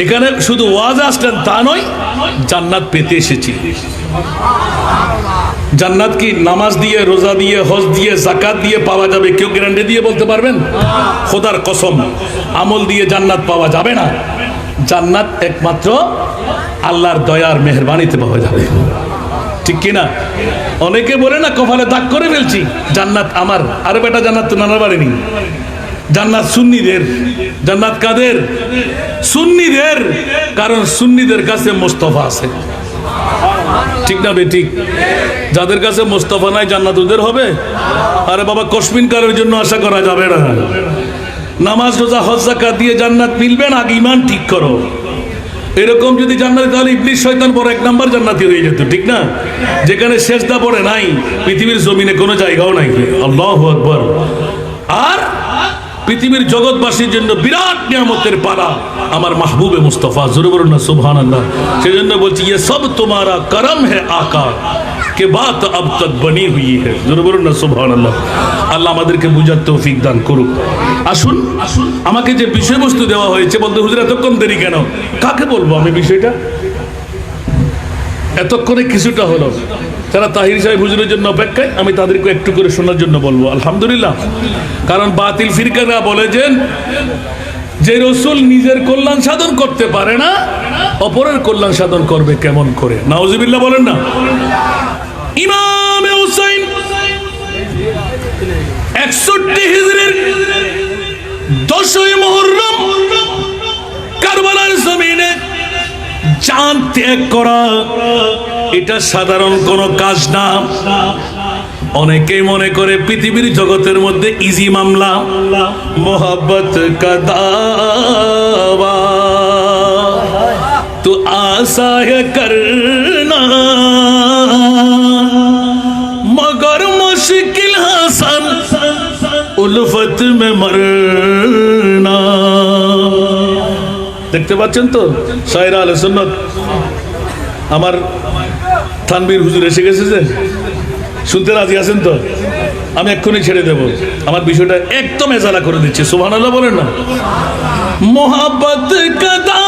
এখানে শুধু ওয়াজ আসলেন তা নয়, জান্নাত পেতে এসেছি। জান্নাত কি নামাজ দিয়ে, রোজা দিয়ে, হজ দিয়ে জাকাত দিয়ে পাওয়া যাবে কেউ গ্যারান্টি দিয়ে বলতে পারবেন? খোদার কসম, আমল দিয়ে জান্নাত পাওয়া যাবে না। জান্নাত একমাত্র আল্লাহর দয়ার মেহরবানিতে পাওয়া যাবে। ঠিক কিনা অনেকে বলে না, কপালে দাগ করে ফেলছি, জান্নাত আমার। আরে বেটা, জান্নাত তো নানার বাড়ি নেই। জান্নাত সুন্নিদের, জান্নাত কাদের? সুন্নিদের, কারণ সুন্নিদের কাছে মোস্তফা আছে। ঠিক না বে, ঠিক? যাদের কাছে মোস্তফা নাই জান্নাত ওদের হবে? আরে বাবা, কসমিন কালের জন্য আশা করা যাবে না। নামাজ, রোজা, হজ জাকাত দিয়ে জান্নাত মিলবে না, আগে ইমান ঠিক করো। এরকম যদি জান্নাতি, তাহলে ইবলিশ শয়তান বড় এক নাম্বার জান্নাতি হয়ে যেত, ঠিক না? যেখানে শেষদা পড়ে নাই, পৃথিবীর জমিনে কোনো জায়গাও নাই। আল্লাহ আকবর। আর পৃথিবীর জগৎবাসীর জন্য বিরাট নিয়ামতের পালা। আমার মাহবুবে মুস্তফা, জোরে বলুন না সুবহান আল্লাহ সেই জন্য বলছি ইয়ে সব তোমারা করম হে আকা কে বাত আব তক বনি হুই হে? জোরে বলুন না সুবহান আল্লাহ আল্লাহ আমাদেরকে বুঝার তৌফিক দান করুক। আসুন, আমাকে যে বিষয়বস্তু দেওয়া হয়েছে, বলতে হুজুর, এতক্ষণ দেরি কেন? কাকে বলব আমি বিষয়টা? এতক্ষণে কিছুটা হলো। যারা তাহির সাহেব হুজুরের জন্য অপেক্ষায়, আমি তাদেরকে একটু করে শোনার জন্য বলব। আলহামদুলিল্লাহ। কারণ বাতিল ফিরকারা বলেছেন যে রসুল নিজের কল্যাণ সাধন করতে পারে না, অপরের কল্যাণ সাধন করবে কেমন করে? নাউজিবিল্লাহ বলেন না। ইমাম হুসাইন একষট্টি হিজড়ির দশই মহরম কারবালার জমিনে চাঁদ ত্যাগ করা। এটা সাধারণ কোনো কাজ না। অনেকে মনে করে পৃথিবীর জগতের মধ্যে ইজি মামলা। মোহাব্বত কাদাবা তো আশা করনা। মগর মুশকিল হাসান, উলফত মে মরনা। দেখতে পাচ্ছেন তো? সাইরা আল আমার থানবীর হুজুর এসে গেছে যে, শুনতে রাজি আছেন তো? আমি এক্ষুনি ছেড়ে দেব। আমার বিষয়টা একদম এজালা করে দিচ্ছি সুভান আল্লাহ বলেন না। মোহাম্মত কদা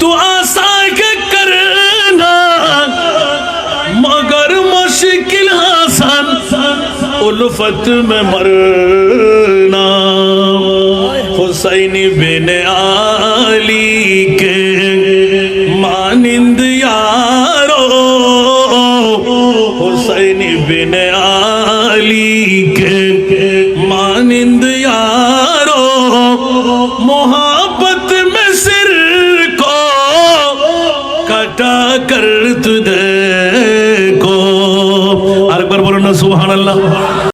তো আশা করনা, মগর মুশকিল হাসান, উলফত মে মরনা। হুসাইনি বিন আ حسین بن علی کے مانند یارو، محبت میں سر کو کٹا کر تو دیکھو۔ کو بولو نا، سبحان اللہ۔